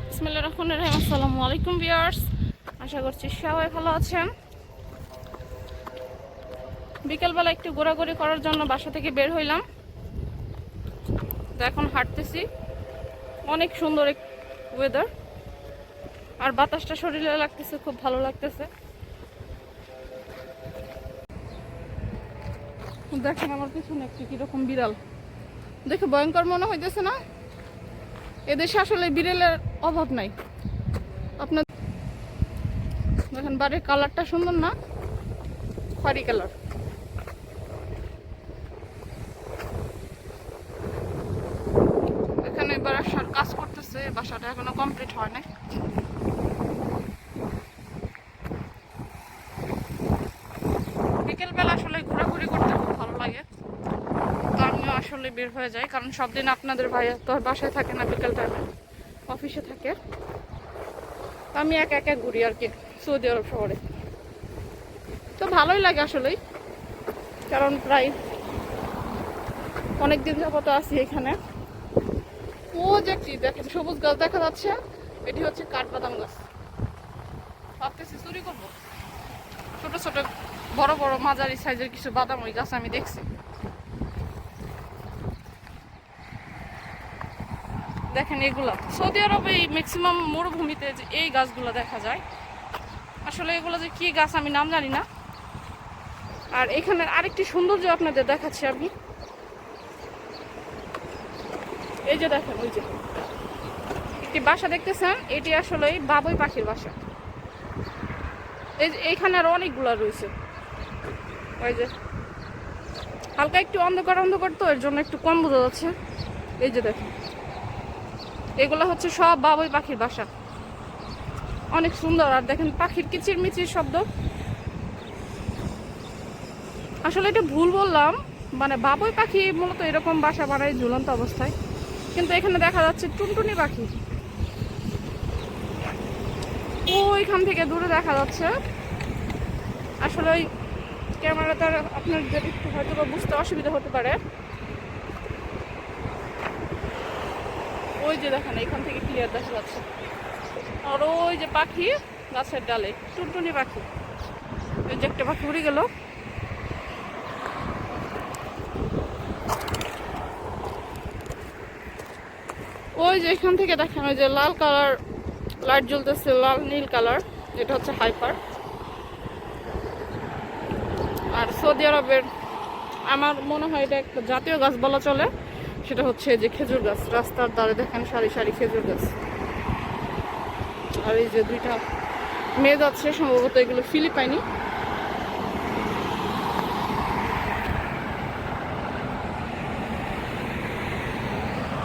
বিসমিল্লা রহমান বিকেলবেলা একটু ঘোরাঘুরি করার জন্য বাসা থেকে বের হইলাম। এখন হাঁটতেছি। অনেক সুন্দর ওয়েদার আর বাতাসটা শরীরে লাগতেছে, খুব ভালো লাগতেছে। দেখেন আমার পিছনে একটি কীরকম বিড়াল। দেখে ভয়ঙ্কর মনে হইতেছে না? এদেশে আসলে বিড়ালের অভাব নাই। আপনার দেখেন বাড়ির কালারটা সুন্দর না? খয়রি কালার। এখানে বাসার কাজ করতেছে, বাসাটা এখনও কমপ্লিট হয় নাই। বিকেলবেলা আসলে ঘোরাঘুরি করতে খুব ভালো লাগে তো আমিও বের হয়ে যায়, কারণ সব দিন আপনাদের ভাই তো বাসায় থাকে না বিকেল টাইমে অফিসে থাকে। তো আমি একা একা ঘুরি আর কি, সৌদি আরব শহরে। তো ভালোই লাগে আসলেই, কারণ প্রায় অনেক দিন যাবত আছি এখানে। ও যে একটি দেখেন, সবুজ গাছ দেখা যাচ্ছে, এটি হচ্ছে কাঠবাদাম গাছ। ভাবতেছি চুরি করব। ছোট ছোট, বড় বড় মাঝারি সাইজের কিছু বাদাম ওই গাছ আমি দেখছি। দেখেন এগুলা। সৌদি আরবে এই ম্যাক্সিমাম মরুভূমিতে যে এই গাছগুলো দেখা যায়, আসলে এগুলো যে কি গাছ আমি নাম জানি না। আর এখানের আরেকটি সৌন্দর্য আপনাদের দেখাচ্ছি আমি। এই যে দেখেন, ওই যে। একটি বাসা দেখতেছেন, এটি আসলে বাবুই পাখির বাসা। এই যে এইখানে আরও অনেকগুলা রয়েছে। ওই যে। হালকা একটু অন্ধকার অন্ধকার তো, এর জন্য একটু কম বোঝা যাচ্ছে। এই যে দেখেন। এগুলো হচ্ছে সব বাবুই পাখির বাসা। অনেক সুন্দর, আর দেখেন পাখির কিচির মিচির শব্দ। আসলে এটা ভুল বললাম মানে বাবুই পাখি মূলত এরকম বাসা বানায় ঝুলন্ত অবস্থায়। কিন্তু এখানে দেখা যাচ্ছে টুনটুনি পাখি। ওইখান থেকে দূরে দেখা যাচ্ছে। আসলে ওই ক্যামেরাতে আপনার একটু হয়তো বুঝতে অসুবিধা হতে পারে। ওই যে দেখেন, এখান থেকে ক্লিয়ার দেখা যাচ্ছে। আর ওই যে পাখি, গাছের ডালে, টুনটুনি পাখি। ওই যে একটা পাখি উড়ে গেল। ওই যে এখান থেকে দেখেন, ওই যে লাল কালার লাইট জ্বলতেছে, লাল নীল কালার এটা হচ্ছে হাইপার। আর সৌদি আরবের, আমার মনে হয় এটা একটা জাতীয় গাছ বলা চলে। সেটা হচ্ছে যে খেজুর গাছ, রাস্তার দ্বারে দেখেন সারি সারি খেজুর গাছ। আর এই যে দুইটা মেয়ে যাচ্ছে সম্ভবত এগুলো ফিলিপাইনি।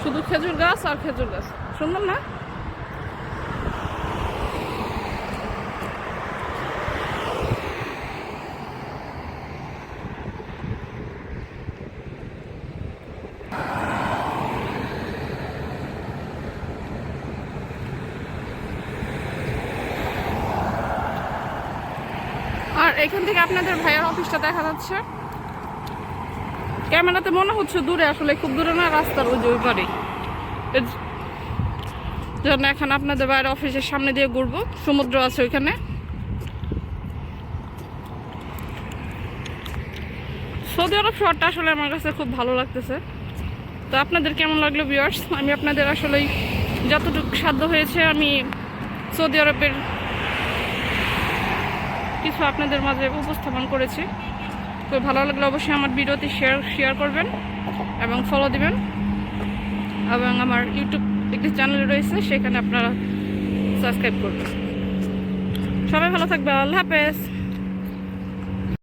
শুধু খেজুর গাছ আর খেজুর গাছ। শুনলাম না? আর এখান থেকে আপনাদের ভাইয়ের অফিসটা দেখা যাচ্ছে। ক্যামেরাতে মনে হচ্ছে দূরে, আসলে খুব দূরে না, রাস্তার ওই যে জন্য এখন আপনাদের বাইরে অফিসের সামনে দিয়ে ঘুরবো, সমুদ্র আছে ওইখানে। সৌদি আরব শহরটা আসলে আমার কাছে খুব ভালো লাগতেছে। তো আপনাদের কেমন লাগল ভিউয়ার্স আমি আপনাদের আসলেই যতটুকু সাধ্য হয়েছে আমি সৌদি আরবের কিছু আপনাদের মাঝে উপস্থাপন করেছি। তো ভালো লাগলে অবশ্যই আমার ভিডিওতে শেয়ার শেয়ার করবেন এবং ফলো দিবেন। এবং আমার ইউটিউব একটি চ্যানেল রয়েছে, সেখানে আপনারা সাবস্ক্রাইব করবেন। সবাই ভালো থাকবে, আল্লাহ হাফেজ।